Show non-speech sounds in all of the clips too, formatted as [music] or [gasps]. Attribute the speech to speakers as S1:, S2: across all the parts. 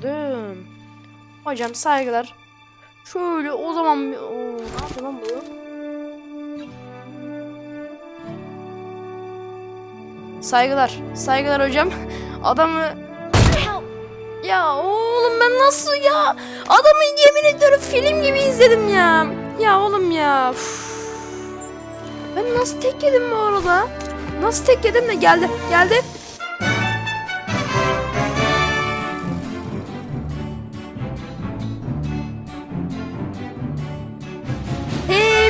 S1: gördüm. Hocam saygılar. Şöyle o zaman bir... Oo, ne yapıyor lan bu? Saygılar. Saygılar hocam. [laughs] Adamı... Ya oğlum ben nasıl ya? Adamı yemin ediyorum film gibi izledim ya. Ya oğlum ya. Üf. Ben nasıl tek yedim bu arada? Nasıl tek yedim de geldi. Geldi.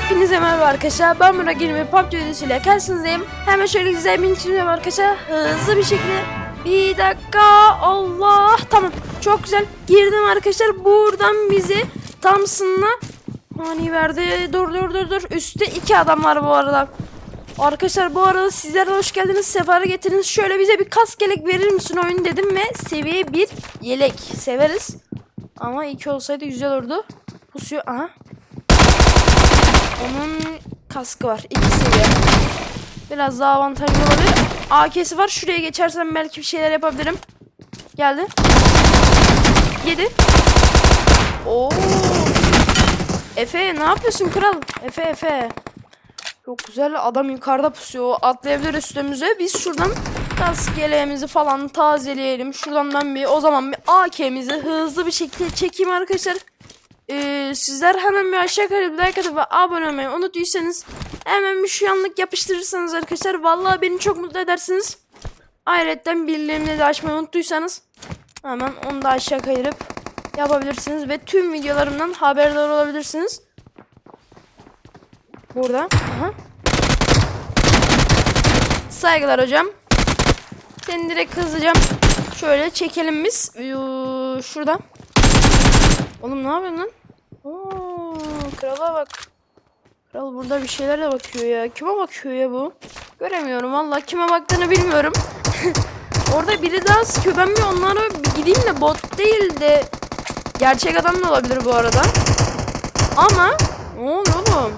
S1: Hepinize merhaba arkadaşlar. Ben Murat Gülüm ve PUBG videosuyla karşınızdayım. Hemen şöyle güzel bir içimde arkadaşlar. Hızlı bir şekilde. Bir dakika. Allah. Tamam. Çok güzel. Girdim arkadaşlar. Buradan bizi Thompson'la hani verdi. Dur dur dur dur. Üstte iki adam var bu arada. Arkadaşlar bu arada sizlere hoş geldiniz. Sefer getirdiniz. Şöyle bize bir kas gelek verir misin oyun dedim ve seviye 1 yelek severiz. Ama iki olsaydı güzel olurdu. Pusuyor. Aha. Onun kaskı var. İki seviye. Biraz daha avantajlı olabilir. AK'si var. Şuraya geçersem belki bir şeyler yapabilirim. Geldi. Yedi. Oo. Efe ne yapıyorsun kral? Efe Efe. Çok güzel adam yukarıda pusuyor. Atlayabilir üstümüze. Biz şuradan kask yeleğimizi falan tazeleyelim. Şuradan ben bir o zaman bir AK'mizi hızlı bir şekilde çekeyim arkadaşlar. Ee, sizler hemen bir aşağı yukarı bir like atıp abone olmayı unuttuysanız hemen bir şu yanlık yapıştırırsanız arkadaşlar vallahi beni çok mutlu edersiniz. Ayrıca bildirimleri de açmayı unuttuysanız hemen onu da aşağı kayırıp yapabilirsiniz ve tüm videolarımdan haberdar olabilirsiniz. Burada. Aha. Saygılar hocam. Seni direkt hızlıca şöyle çekelim biz. Şurada. Oğlum ne yapıyorsun lan? Oo, krala bak. Kral burada bir şeyler de bakıyor ya. Kime bakıyor ya bu? Göremiyorum valla. Kime baktığını bilmiyorum. [laughs] Orada biri daha sıkıyor. Ben bir onlara gideyim de bot değil de gerçek adam da olabilir bu arada. Ama ne oluyor oğlum?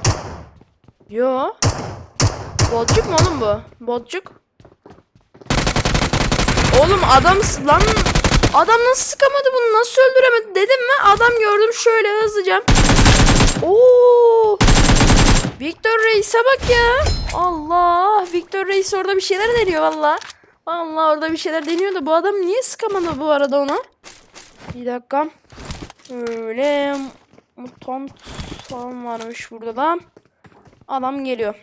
S1: Yo. Botçuk mu oğlum bu? Botçuk. Oğlum adam lan adam nasıl sıkamadı bunu nasıl öldüremedi dedim mi adam gördüm şöyle hızlıca. Oo! Victor Reis'e bak ya. Allah Victor Reis orada bir şeyler deniyor valla. Allah orada bir şeyler deniyor da bu adam niye sıkamadı bu arada ona? Bir dakika. Öyle mutant falan varmış burada da. Adam geliyor.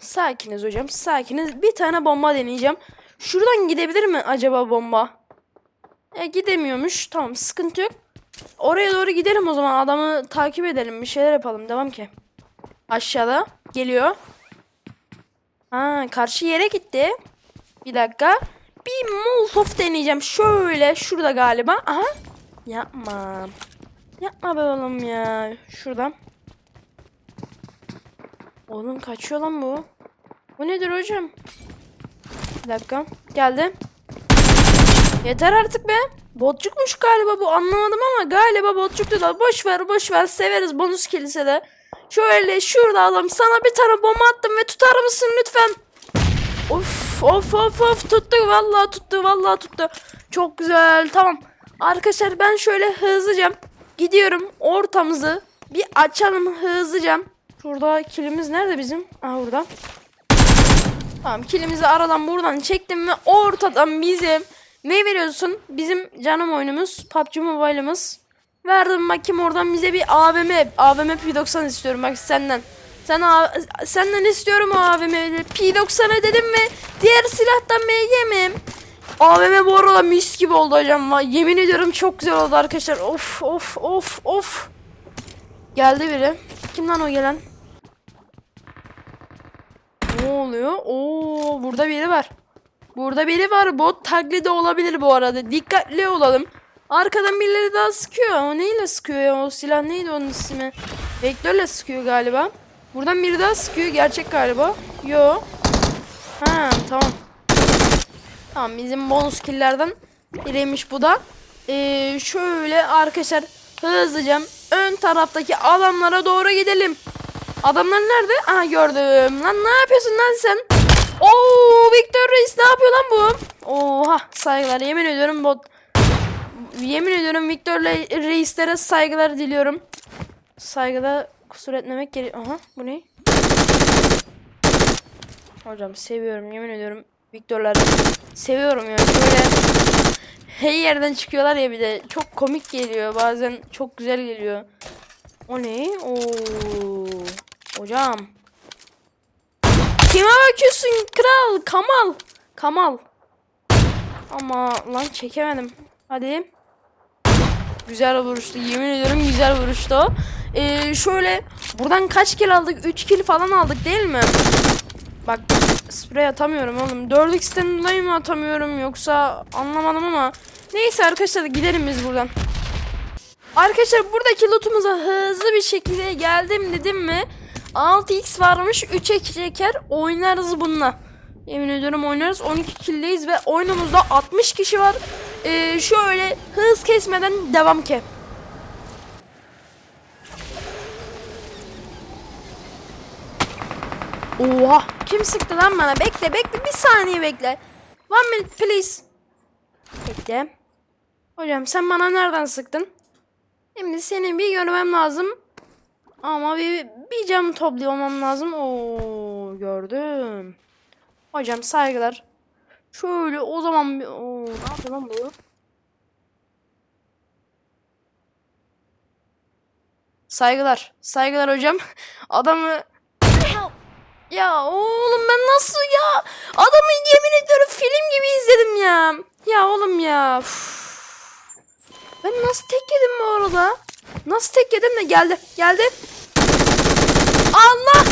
S1: Sakiniz hocam sakiniz. Bir tane bomba deneyeceğim. Şuradan gidebilir mi acaba bomba? E gidemiyormuş. Tamam sıkıntı yok. Oraya doğru gidelim o zaman. Adamı takip edelim. Bir şeyler yapalım. Devam ki. Aşağıda. Geliyor. Ha karşı yere gitti. Bir dakika. Bir molotov deneyeceğim. Şöyle. Şurada galiba. Aha. Yapma. Yapma be oğlum ya. Şuradan. Oğlum kaçıyor lan bu. Bu nedir hocam? Bir dakika. Geldi. Yeter artık be. Botçukmuş galiba bu anlamadım ama galiba botçuktu da boş ver boş ver severiz bonus kilisede. Şöyle şurada adam sana bir tane bomba attım ve tutar mısın lütfen? Of of of of tuttu vallahi tuttu vallahi tuttu. Çok güzel tamam. Arkadaşlar ben şöyle hızlıca gidiyorum ortamızı bir açalım hızlıca. Şurada kilimiz nerede bizim? Aha burada. Tamam kilimizi aradan buradan çektim ve ortadan bizim ne veriyorsun? Bizim canım oyunumuz PUBG Mobile'ımız. Verdim bakayım oradan bize bir AVM AVM P90 istiyorum bak senden. Sen A- senden istiyorum AVM'yi. P90'a dedim mi? Diğer silahtan MG mi? AVM bu arada mis gibi oldu hocam. Va- Yemin ediyorum çok güzel oldu arkadaşlar. Of of of of. Geldi biri. Kim lan o gelen? Ne oluyor? Oo burada biri var. Burada biri var. Bot taklidi olabilir bu arada. Dikkatli olalım. Arkadan birileri daha sıkıyor. O neyle sıkıyor ya? O silah neydi onun ismi? Vektörle sıkıyor galiba. Buradan biri daha sıkıyor. Gerçek galiba. Yo. Ha tamam. Tamam bizim bonus killlerden biriymiş bu da. Ee, şöyle arkadaşlar hızlıca ön taraftaki adamlara doğru gidelim. Adamlar nerede? Aha gördüm. Lan ne yapıyorsun lan sen? Oo Victor Reis ne yapıyor lan bu? Oha saygılar yemin ediyorum bot yemin ediyorum Victor Le- reislere saygılar diliyorum. Saygıda kusur etmemek gerek. Aha bu ne? Hocam seviyorum yemin ediyorum Victor'ları seviyorum ya şöyle her yerden çıkıyorlar ya bir de çok komik geliyor bazen çok güzel geliyor. O ne? Oo. Hocam. Kime bakıyorsun kral? Kamal. Kamal. Ama lan çekemedim. Hadi. Güzel vuruştu. Yemin ediyorum güzel vuruştu. Ee, şöyle buradan kaç kill aldık? 3 kill falan aldık değil mi? Bak sprey atamıyorum oğlum. 4x'ten dolayı mı atamıyorum yoksa anlamadım ama. Neyse arkadaşlar gidelim biz buradan. Arkadaşlar buradaki lootumuza hızlı bir şekilde geldim dedim mi? 6x varmış 3'e çeker oynarız bununla. Yemin ediyorum oynarız 12 kill'deyiz ve oyunumuzda 60 kişi var. Ee, şöyle hız kesmeden devam ki. Oha kim sıktı lan bana bekle bekle bir saniye bekle. One minute please. Bekle. Hocam sen bana nereden sıktın? Şimdi seni bir görmem lazım. Ama bir, bir cam toplamam lazım. Oo gördüm. Hocam saygılar. Şöyle o zaman bir... Oo, ne yapıyor lan bu? Saygılar. Saygılar hocam. [laughs] Adamı... Ya oğlum ben nasıl ya? Adamı yemin ediyorum film gibi izledim ya. Ya oğlum ya. Üf. Ben nasıl tek yedim bu arada? Nasıl tek yedim de geldi. Geldi. Allah!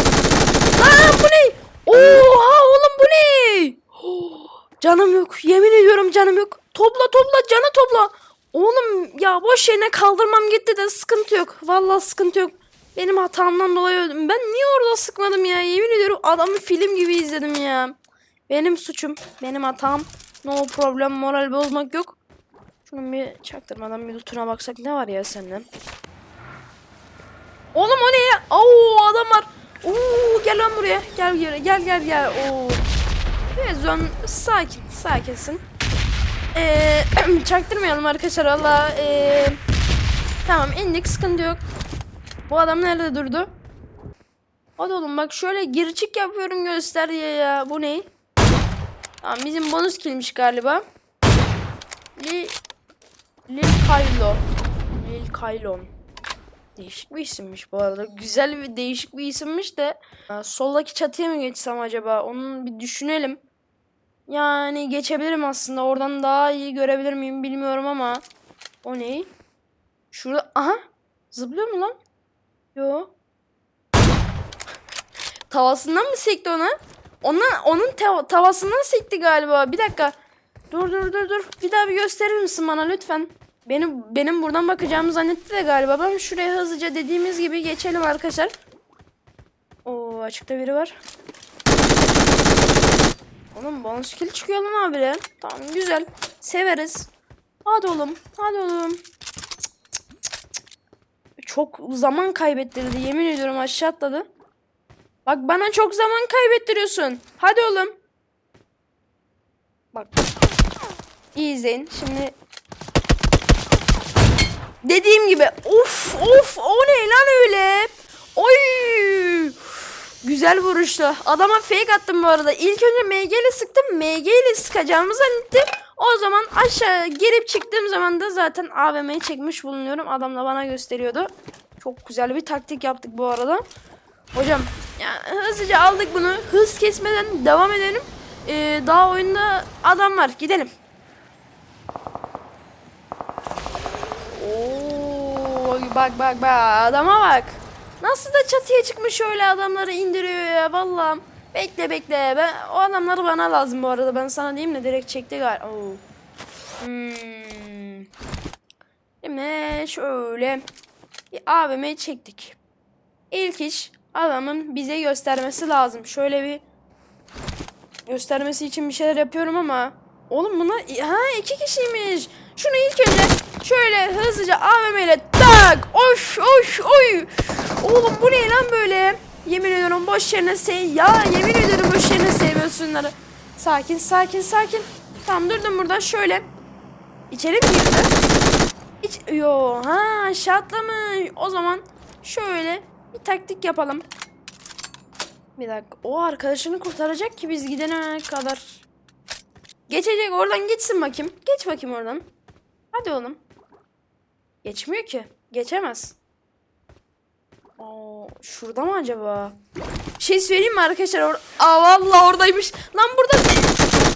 S1: Lan bu ne? Oha oğlum bu ne? [gasps] Canım yok. Yemin ediyorum canım yok. Topla topla canı topla. Oğlum ya boş yerine kaldırmam gitti de sıkıntı yok. Vallahi sıkıntı yok. Benim hatamdan dolayı öldüm. Ben niye orada sıkmadım ya? Yemin ediyorum adamı film gibi izledim ya. Benim suçum. Benim hatam. No problem moral bozmak yok. Şunun bir çaktırmadan bir lootuna baksak ne var ya sende? Oğlum o ne ya? Oo adam var. Oo gel lan buraya. Gel gel gel gel gel. Oo. Rezon sakin sakinsin. Ee, [clears throat] çaktırmayalım arkadaşlar valla. Ee, tamam indik sıkıntı yok. Bu adam nerede durdu? Hadi oğlum bak şöyle girçik yapıyorum göster diye ya. Bu ne? Tamam bizim bonus kilmiş galiba. Li Lil Kylo. Lil Kylon. Değişik bir isimmiş bu arada. Güzel bir değişik bir isimmiş de. Soldaki çatıya mı geçsem acaba? Onun bir düşünelim. Yani geçebilirim aslında. Oradan daha iyi görebilir miyim bilmiyorum ama. O ne? Şurada. Aha. Zıplıyor mu lan? Yo. [laughs] Tavasından mı sekti ona? Onun, onun tav- tavasından sekti galiba. Bir dakika. Dur dur dur dur. Bir daha bir gösterir misin bana lütfen? Benim benim buradan bakacağımı zannetti de galiba. Ben şuraya hızlıca dediğimiz gibi geçelim arkadaşlar. Oo açıkta biri var. Oğlum bonus kill çıkıyor lan abi. Tamam güzel. Severiz. Hadi oğlum. Hadi oğlum. Çok zaman kaybettirdi. Yemin ediyorum aşağı atladı. Bak bana çok zaman kaybettiriyorsun. Hadi oğlum. Bak. İyi izleyin. Şimdi Dediğim gibi of of o ne lan öyle? Oy! Güzel vuruştu. Adama fake attım bu arada. İlk önce MG ile sıktım. MG ile sıkacağımı zannettim. O zaman aşağı girip çıktığım zaman da zaten AVM'yi çekmiş bulunuyorum. Adam da bana gösteriyordu. Çok güzel bir taktik yaptık bu arada. Hocam yani hızlıca aldık bunu. Hız kesmeden devam edelim. Ee, daha oyunda adam var. Gidelim. Oo, bak bak bak adama bak. Nasıl da çatıya çıkmış öyle adamları indiriyor ya vallahi. Bekle bekle. Ben o adamları bana lazım bu arada. Ben sana diyeyim de direkt çekti galiba. Oo. Hmm. Şimdi şöyle bir AVM'yi çektik. İlk iş adamın bize göstermesi lazım. Şöyle bir göstermesi için bir şeyler yapıyorum ama oğlum buna ha iki kişiymiş. Şunu ilk önce şöyle hızlıca AVM ile tak oş oş oy. Oğlum bu ne lan böyle? Yemin ediyorum boş yerine sev ya yemin ediyorum boş yerine seviyorsun bunları. Sakin sakin sakin. Tamam durdum burada şöyle. İçeri mi girdi? İç yo ha aşağı atlamış. O zaman şöyle bir taktik yapalım. Bir dakika. O arkadaşını kurtaracak ki biz gidene kadar. Geçecek oradan geçsin bakayım. Geç bakayım oradan. Hadi oğlum. Geçmiyor ki. Geçemez. Aa, şurada mı acaba? Bir şey söyleyeyim mi arkadaşlar? Or Aa vallahi oradaymış. Lan burada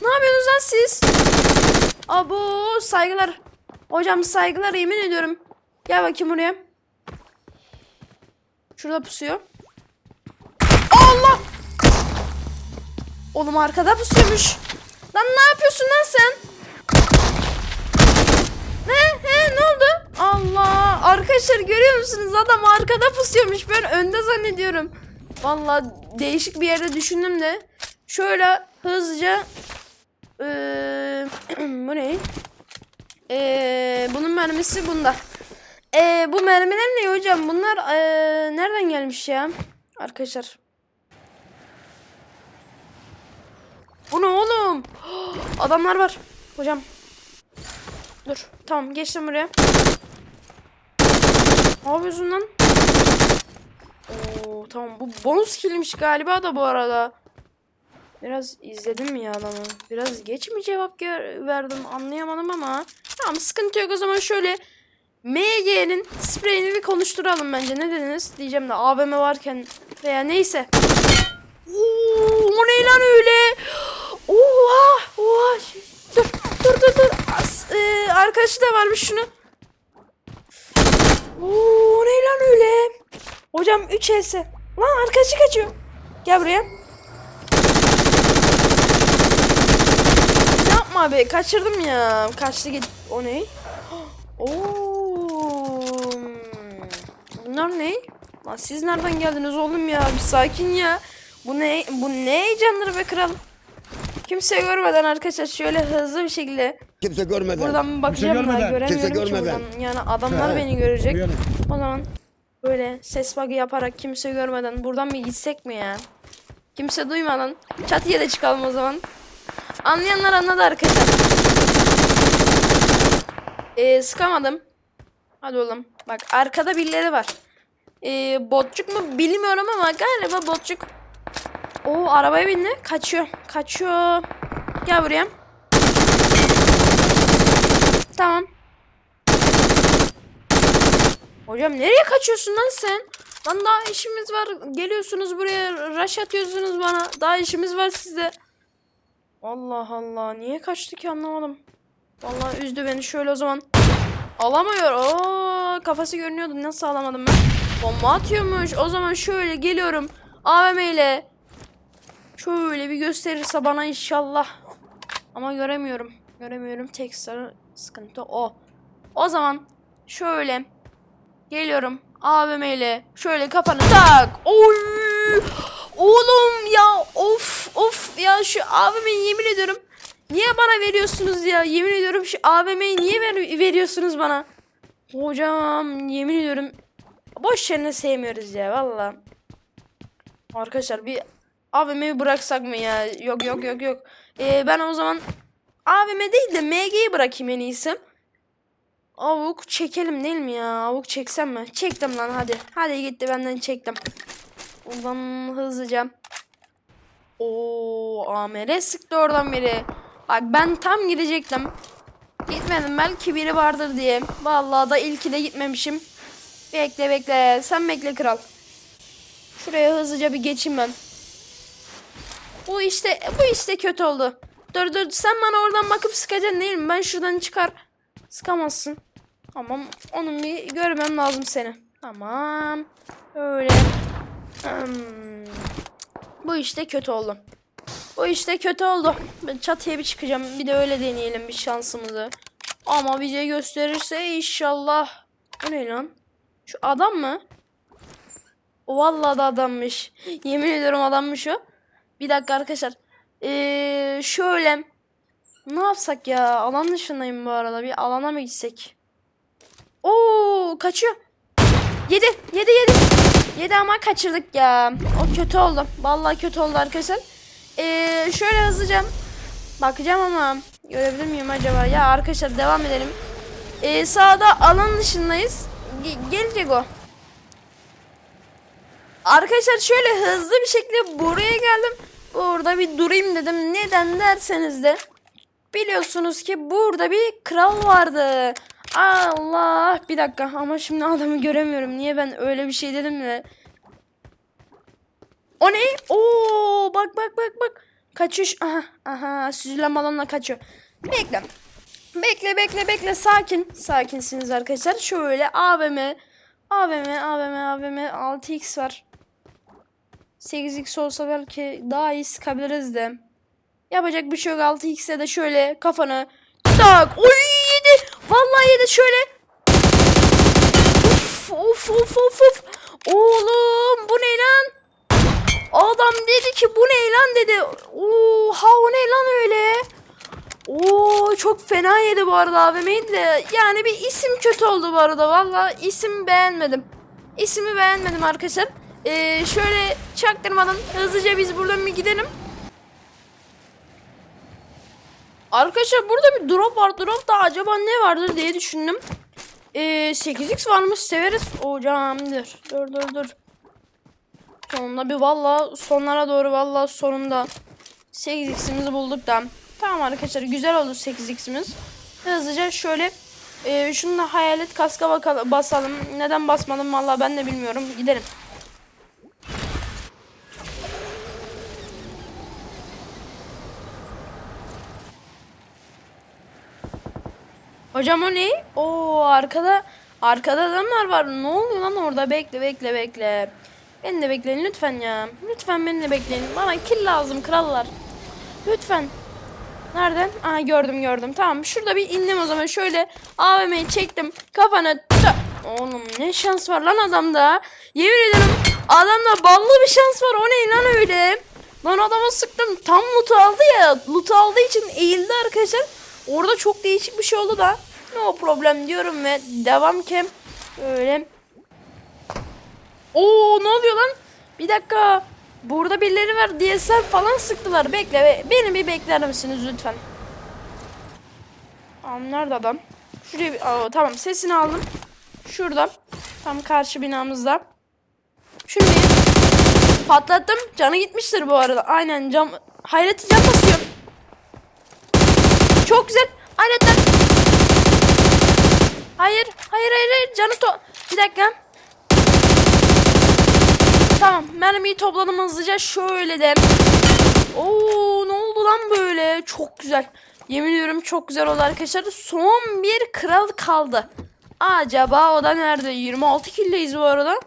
S1: ne yapıyorsunuz lan siz? Abo saygılar. Hocam saygılar yemin ediyorum. Gel bakayım buraya. Şurada pusuyor. Allah! Oğlum arkada pusuyormuş. Lan ne yapıyorsun lan sen? Ne? He ne oldu? Allah! Arkadaşlar görüyor musunuz? Adam arkada pusuyormuş. Ben önde zannediyorum. Vallahi değişik bir yerde düşündüm de. Şöyle hızlıca Eee, [clears throat] bu ne? Eee, bunun mermisi bunda. Eee, bu mermiler ne hocam? Bunlar eee, nereden gelmiş ya? Arkadaşlar. Bu ne oğlum? [gasps] Adamlar var. Hocam. Dur. Tamam geçtim buraya. Ne yapıyorsun lan? Oo, tamam bu bonus killmiş galiba da bu arada. Biraz izledim mi ya adamı? Biraz geç mi cevap verdim anlayamadım ama. Tamam sıkıntı yok o zaman şöyle MG'nin spreyini bir konuşturalım bence. Ne dediniz? Diyeceğim de AVM varken veya neyse. Oo, o ne lan öyle? Oha! Oha! Dur dur dur dur. As, e, arkadaşı da varmış şunu. Oo, ne lan öyle? Hocam 3 S. Lan arkadaşı kaçıyor. Gel buraya. Yapma be kaçırdım ya. Kaçtı git. O ne? [gasps] Oo. Bunlar ne? Lan siz nereden geldiniz oğlum ya? Bir sakin ya. Bu ne? Bu ne heyecanları be kral? Kimse görmeden arkadaşlar şöyle hızlı bir şekilde
S2: Kimse görmeden.
S1: buradan bakacağım da
S3: görmeden,
S1: göremiyorum
S2: kimse
S1: ki
S2: görmeden.
S1: buradan. Yani adamlar
S2: He.
S1: beni görecek.
S3: Uyanın.
S1: O zaman böyle ses bug'ı yaparak kimse görmeden buradan bir gitsek mi ya? Kimse duymadan çatıya da çıkalım o zaman. Anlayanlar anladı arkadaşlar. Ee, sıkamadım. Hadi oğlum. Bak arkada birileri var. Ee, botçuk mu bilmiyorum ama galiba botçuk. O arabaya bindi. Kaçıyor. Kaçıyor. Gel buraya. Tamam. Hocam nereye kaçıyorsun lan sen? Lan daha işimiz var. Geliyorsunuz buraya rush atıyorsunuz bana. Daha işimiz var sizde. Allah Allah. Niye kaçtı ki anlamadım. Vallahi üzdü beni şöyle o zaman. Alamıyor. Oo, kafası görünüyordu. Nasıl alamadım ben? Bomba atıyormuş. O zaman şöyle geliyorum. AVM ile. Şöyle bir gösterirse bana inşallah. Ama göremiyorum. Göremiyorum. Tek sıkıntı o. O zaman şöyle geliyorum. AVM ile şöyle kafanı tak. Oy! Oğlum ya of of ya şu AVM'yi yemin ediyorum. Niye bana veriyorsunuz ya? Yemin ediyorum şu AVM'yi niye ver- veriyorsunuz bana? Hocam yemin ediyorum boş yerine sevmiyoruz ya valla. Arkadaşlar bir AVM'yi bıraksak mı ya? Yok yok yok yok. Ee, ben o zaman AVM değil de MG'yi bırakayım en iyisi. Avuk çekelim değil mi ya? Avuk çeksem mi? Çektim lan hadi. Hadi gitti benden çektim. Buradan hızlıca. Oo AMR sıktı oradan biri. Bak ben tam gidecektim. Gitmedim belki biri vardır diye. Vallahi da ilki de gitmemişim. Bekle bekle. Sen bekle kral. Şuraya hızlıca bir geçeyim ben. Bu işte bu işte kötü oldu. Dur dur sen bana oradan bakıp sıkacaksın değil mi? Ben şuradan çıkar. Sıkamazsın. Tamam. Onun bir görmem lazım seni. Tamam. Öyle. Hmm. Bu işte kötü oldu. Bu işte kötü oldu. Ben çatıya bir çıkacağım. Bir de öyle deneyelim bir şansımızı. Ama bize gösterirse inşallah. Bu ne lan? Şu adam mı? Vallahi da adammış. Yemin ediyorum adammış o. Bir dakika arkadaşlar. Ee, şöyle. Ne yapsak ya? Alan dışındayım bu arada. Bir alana mı gitsek? Oo kaçıyor. Yedi. Yedi yedi. Yedi ama kaçırdık ya. O kötü oldu. Vallahi kötü oldu arkadaşlar. Ee, şöyle hızlıca bakacağım ama Görebilir miyim acaba? Ya arkadaşlar devam edelim. Ee, sağda alan dışındayız. Ge- gelecek o. Arkadaşlar şöyle hızlı bir şekilde buraya geldim. Burada bir durayım dedim. Neden derseniz de biliyorsunuz ki burada bir kral vardı. Allah bir dakika ama şimdi adamı göremiyorum. Niye ben öyle bir şey dedim de. O ne? Oo bak bak bak bak. Kaçıyor. şu- Aha aha süzülen balonla kaçıyor. Bekle. Bekle bekle bekle sakin. Sakinsiniz arkadaşlar. Şöyle AVM AVM AVM AVM 6x var. 8x olsa belki daha iyi sıkabiliriz de. Yapacak bir şey yok 6x'e de şöyle kafanı tak. Oy yedi. Vallahi yedi şöyle. Of of of of of. Oğlum bu ne lan? Adam dedi ki bu ne lan dedi. Oha o ne lan öyle? Oo çok fena yedi bu arada AVM'yi de. Yani bir isim kötü oldu bu arada. Valla isim beğenmedim. İsmi beğenmedim arkadaşlar. Ee, şöyle çaktırmadan hızlıca biz buradan bir gidelim. Arkadaşlar burada bir drop var. Dropta acaba ne vardır diye düşündüm. Ee, 8x varmış severiz. Hocam dur dur dur dur. Sonunda bir valla sonlara doğru valla sonunda 8x'imizi bulduk da. Tamam arkadaşlar güzel oldu 8x'imiz. Hızlıca şöyle e, şunu da hayalet kaska bakalım, basalım. Neden basmadım valla ben de bilmiyorum. Gidelim. Hocam o ne? Oo arkada arkada adamlar var. Ne oluyor lan orada? Bekle bekle bekle. Beni de bekleyin lütfen ya. Lütfen beni de bekleyin. Bana kill lazım krallar. Lütfen. Nereden? Aa gördüm gördüm. Tamam şurada bir indim o zaman. Şöyle AVM'yi çektim. Kafana Oğlum ne şans var lan adamda. Yemin ederim adamda ballı bir şans var. O ne lan öyle? Lan adama sıktım. Tam loot aldı ya. Loot aldığı için eğildi arkadaşlar. Orada çok değişik bir şey oldu da. No problem diyorum ve devam ki. Öyle. Oo ne oluyor lan? Bir dakika. Burada birileri var. DSR falan sıktılar. Bekle. be- Beni bir bekler misiniz lütfen? Tamam nerede adam? Şuraya bir... Aa, tamam sesini aldım. Şurada. Tam karşı binamızda. Bir patlattım. Canı gitmiştir bu arada. Aynen cam... Hayreti cam basıyor. Çok güzel. Hayretler. Hayır. Hayır hayır hayır. Canı to... Bir dakika. Tamam mermiyi topladım hızlıca şöyle de. Oo ne oldu lan böyle? Çok güzel. Yemin ediyorum çok güzel oldu arkadaşlar. Son bir kral kaldı. Acaba o da nerede? 26 killeyiz bu arada.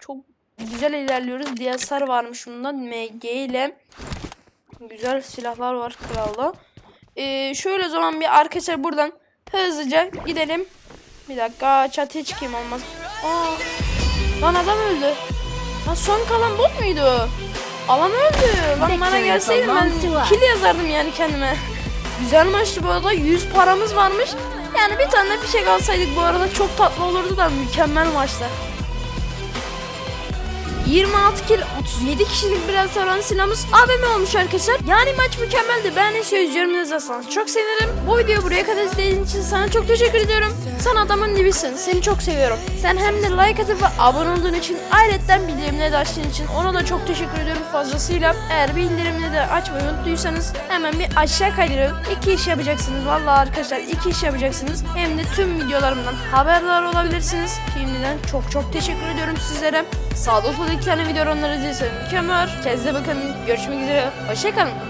S1: Çok güzel ilerliyoruz. DSR varmış bunda. MG ile. Güzel silahlar var kralda. Ee, şöyle o zaman bir arkadaşlar buradan hızlıca gidelim. Bir dakika çatıya çıkayım olmaz. Aa, lan adam öldü. Lan son kalan bot muydu? Alan öldü. Lan bana gelseydi ben kill yazardım yani kendime. Güzel maçtı bu arada. 100 paramız varmış. Yani bir tane de fişek alsaydık bu arada çok tatlı olurdu da mükemmel maçtı. 26 kill 37 kişilik bir restoran silahımız AVM olmuş arkadaşlar. Yani maç mükemmeldi. De şey yorumlarınızı yazarsanız çok sevinirim. Bu videoyu buraya kadar izlediğin için sana çok teşekkür ediyorum. Sen adamın dibisin. Seni çok seviyorum. Sen hem de like atıp ve abone olduğun için ayrıca bildirimleri de açtığın için ona da çok teşekkür ediyorum fazlasıyla. Eğer bildirimleri de açmayı unuttuysanız hemen bir aşağı kaydırın. İki iş yapacaksınız. Vallahi arkadaşlar iki iş yapacaksınız. Hem de tüm videolarımdan haberdar olabilirsiniz. Şimdiden çok çok teşekkür ediyorum sizlere. Sağda solda iki tane video onları izleyin. Mükemmel. Kendinize bakın. Görüşmek üzere. Hoşçakalın.